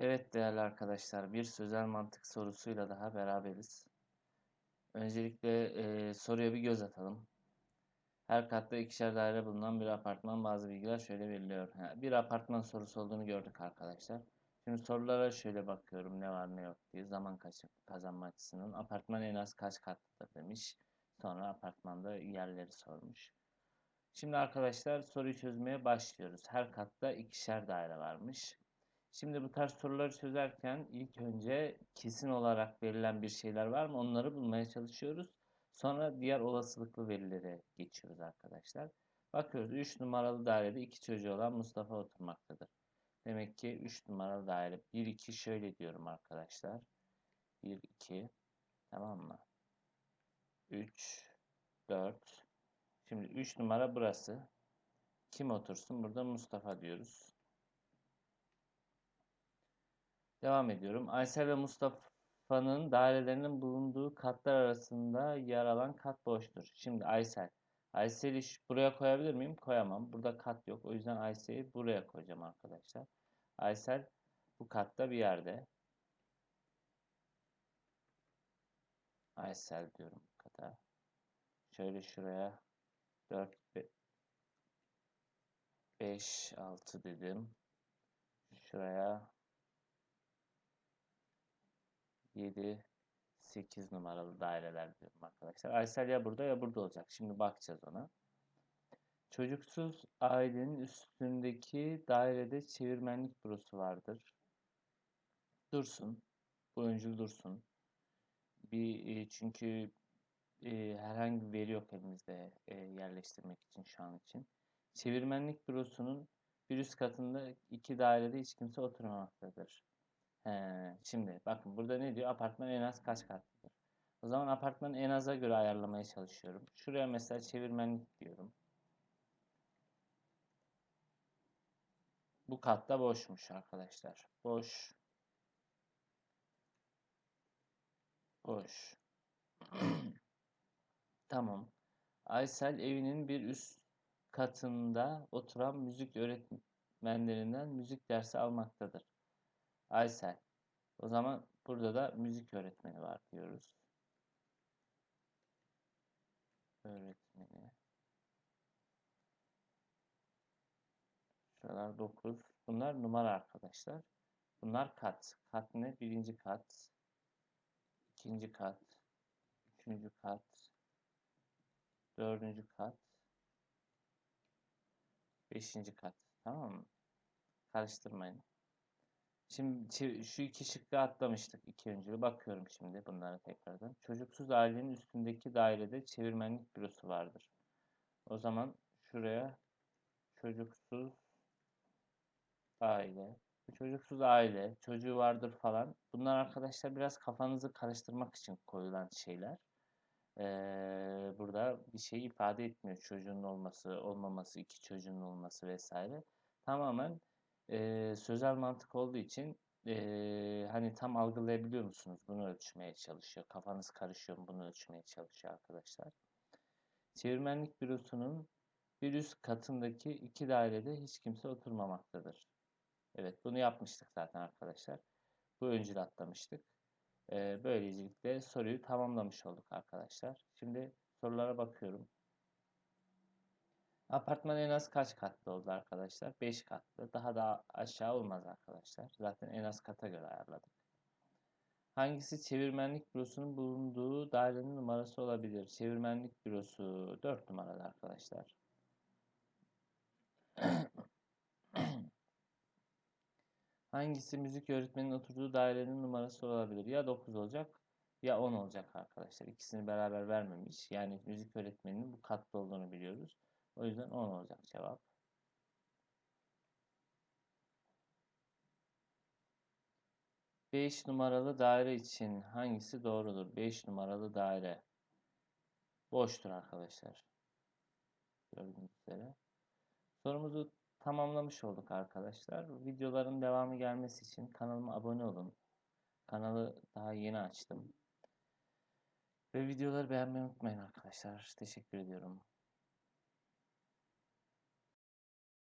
Evet değerli arkadaşlar, bir sözel mantık sorusuyla daha beraberiz. Öncelikle e, soruya bir göz atalım. Her katta ikişer daire bulunan bir apartman bazı bilgiler şöyle veriliyor. Ha, bir apartman sorusu olduğunu gördük arkadaşlar. Şimdi sorulara şöyle bakıyorum ne var ne yok diye zaman kazanma açısından. Apartman en az kaç katlıdır demiş. Sonra apartmanda yerleri sormuş. Şimdi arkadaşlar soruyu çözmeye başlıyoruz. Her katta ikişer daire varmış. Şimdi bu tarz soruları çözerken ilk önce kesin olarak verilen bir şeyler var mı onları bulmaya çalışıyoruz. Sonra diğer olasılıklı verilere geçiyoruz arkadaşlar. Bakıyoruz 3 numaralı dairede 2 çocuğu olan Mustafa oturmaktadır. Demek ki 3 numaralı daire 1 2 şöyle diyorum arkadaşlar. 1 2 tamam mı? 3 4 Şimdi 3 numara burası. Kim otursun? Burada Mustafa diyoruz. Devam ediyorum. Aysel ve Mustafa'nın dairelerinin bulunduğu katlar arasında yer alan kat boştur. Şimdi Aysel. Aysel'i buraya koyabilir miyim? Koyamam. Burada kat yok. O yüzden Aysel'i buraya koyacağım arkadaşlar. Aysel bu katta bir yerde. Aysel diyorum kata. Şöyle şuraya 4 5 6 dedim. Şuraya 7, 8 numaralı daireler diyorum arkadaşlar. Aysel ya burada ya burada olacak. Şimdi bakacağız ona. Çocuksuz ailenin üstündeki dairede çevirmenlik bürosu vardır. Dursun. Bu öncül dursun. Bir e, çünkü e, herhangi bir veri yok elimizde e, yerleştirmek için şu an için. Çevirmenlik bürosunun bir üst katında iki dairede hiç kimse oturmamaktadır. He, şimdi bakın burada ne diyor? Apartman en az kaç katlıdır? O zaman apartmanı en aza göre ayarlamaya çalışıyorum. Şuraya mesela çevirmenlik diyorum. Bu katta boşmuş arkadaşlar. Boş. Boş. tamam. Aysel evinin bir üst katında oturan müzik öğretmenlerinden müzik dersi almaktadır. Aysel. O zaman burada da müzik öğretmeni var diyoruz. Öğretmeni. Şuralar 9. Bunlar numara arkadaşlar. Bunlar kat. Kat ne? Birinci kat. ikinci kat. Üçüncü kat. Dördüncü kat. Beşinci kat. Tamam mı? Karıştırmayın. Şimdi şu iki şıkkı atlamıştık iki öncülü. Bakıyorum şimdi bunlara tekrardan. Çocuksuz ailenin üstündeki dairede çevirmenlik bürosu vardır. O zaman şuraya çocuksuz aile, çocuksuz aile, çocuğu vardır falan. Bunlar arkadaşlar biraz kafanızı karıştırmak için koyulan şeyler. Ee, burada bir şey ifade etmiyor. Çocuğun olması, olmaması, iki çocuğun olması vesaire. Tamamen e, sözel mantık olduğu için e, hani tam algılayabiliyor musunuz? Bunu ölçmeye çalışıyor. Kafanız karışıyor mu? Bunu ölçmeye çalışıyor arkadaşlar. Çevirmenlik bürosunun bir üst katındaki iki dairede hiç kimse oturmamaktadır. Evet bunu yapmıştık zaten arkadaşlar. Bu öncül atlamıştık. Ee, böylelikle soruyu tamamlamış olduk arkadaşlar. Şimdi sorulara bakıyorum. Apartman en az kaç katlı oldu arkadaşlar? 5 katlı. Daha da aşağı olmaz arkadaşlar. Zaten en az kata göre ayarladık. Hangisi çevirmenlik bürosunun bulunduğu dairenin numarası olabilir? Çevirmenlik bürosu 4 numaralı arkadaşlar. Hangisi müzik öğretmeninin oturduğu dairenin numarası olabilir? Ya 9 olacak ya 10 olacak arkadaşlar. İkisini beraber vermemiş. Yani müzik öğretmeninin bu katlı olduğunu biliyoruz. O yüzden 10 olacak cevap. Beş numaralı daire için hangisi doğrudur? 5 numaralı daire boştur arkadaşlar. Gördüğünüz üzere. Sorumuzu tamamlamış olduk arkadaşlar. Videoların devamı gelmesi için kanalıma abone olun. Kanalı daha yeni açtım. Ve videoları beğenmeyi unutmayın arkadaşlar. Teşekkür ediyorum.